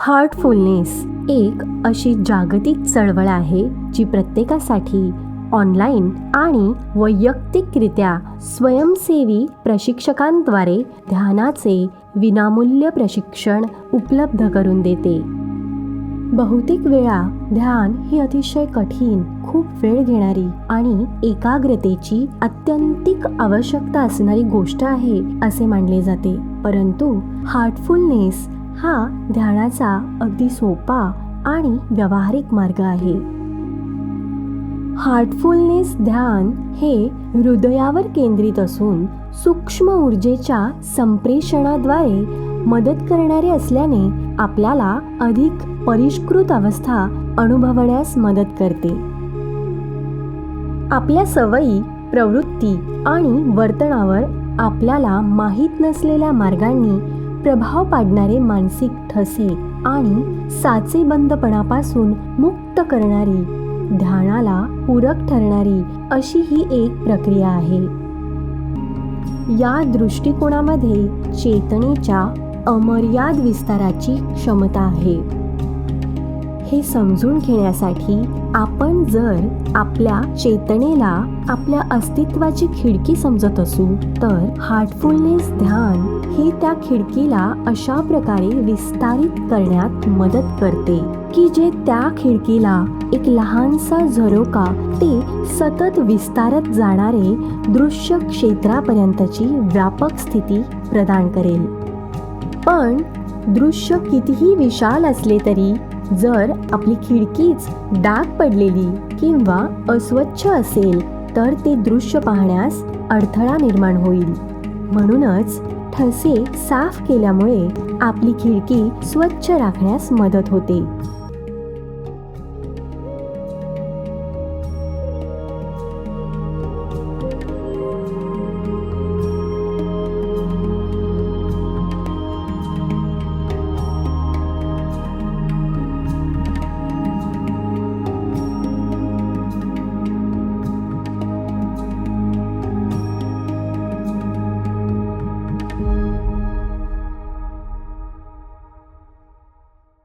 Heartfulness एक अशी जागतिक चळवळ आहे जी प्रत्येकासाठी ऑनलाईन आणि वैयक्तिकरित्या स्वयंसेवी प्रशिक्षकांद्वारे ध्यानाचे विनामूल्य प्रशिक्षण उपलब्ध करून देते. बहुतेक वेळा ध्यान ही अतिशय कठीण खूप वेळ घेणारी आणि एकाग्रतेची अत्यंतिक आवश्यकता असणारी गोष्ट आहे असे मानले जाते. परंतु हार्टफुलनेस हा ध्यानाचा अगदी सोपा आणि व्यावहारिक मार्ग आहे. हार्टफुलनेस ध्यान हे हृदयावर केंद्रित असून सूक्ष्म ऊर्जेच्या संप्रेषणाद्वारे मदत करणारे असल्याने आपल्याला अधिक परिष्कृत अवस्था अनुभवण्यास मदत करते. आपल्या सवयी प्रवृत्ती आणि वर्तनावर आपल्याला माहीत नसलेल्या मार्गांनी प्रभाव पाडणारे मानसिक ठसे आणि साचेबंदपणापासून मुक्त करणारी ध्यानाला पूरक ठरणारी अशी ही एक प्रक्रिया आहे. या दृष्टिकोनामध्ये चेतनेच्या अमर्याद विस्ताराची क्षमता आहे. हे समजून घेण्यासाठी आपण जर आपल्या चेतनेला आपल्या अस्तित्वाची खिडकी समजत असू तर हार्टफुलनेस ध्यान हे त्या खिडकीला अशा प्रकारे विस्तारित करण्यात मदत करते की जे त्या खिडकीला एक लहानसा झरोका ते सतत विस्तारत जाणारे दृश्य क्षेत्रापर्यंतची व्यापक स्थिती प्रदान करेल. पण दृश्य कितीही विशाल असले तरी जर आपली खिडकीच डाग पडलेली किंवा अस्वच्छ असेल तर ते दृश्य पाहण्यास अडथळा निर्माण होईल. म्हणूनच ठसे साफ केल्यामुळे आपली खिडकी स्वच्छ राखण्यास मदत होते.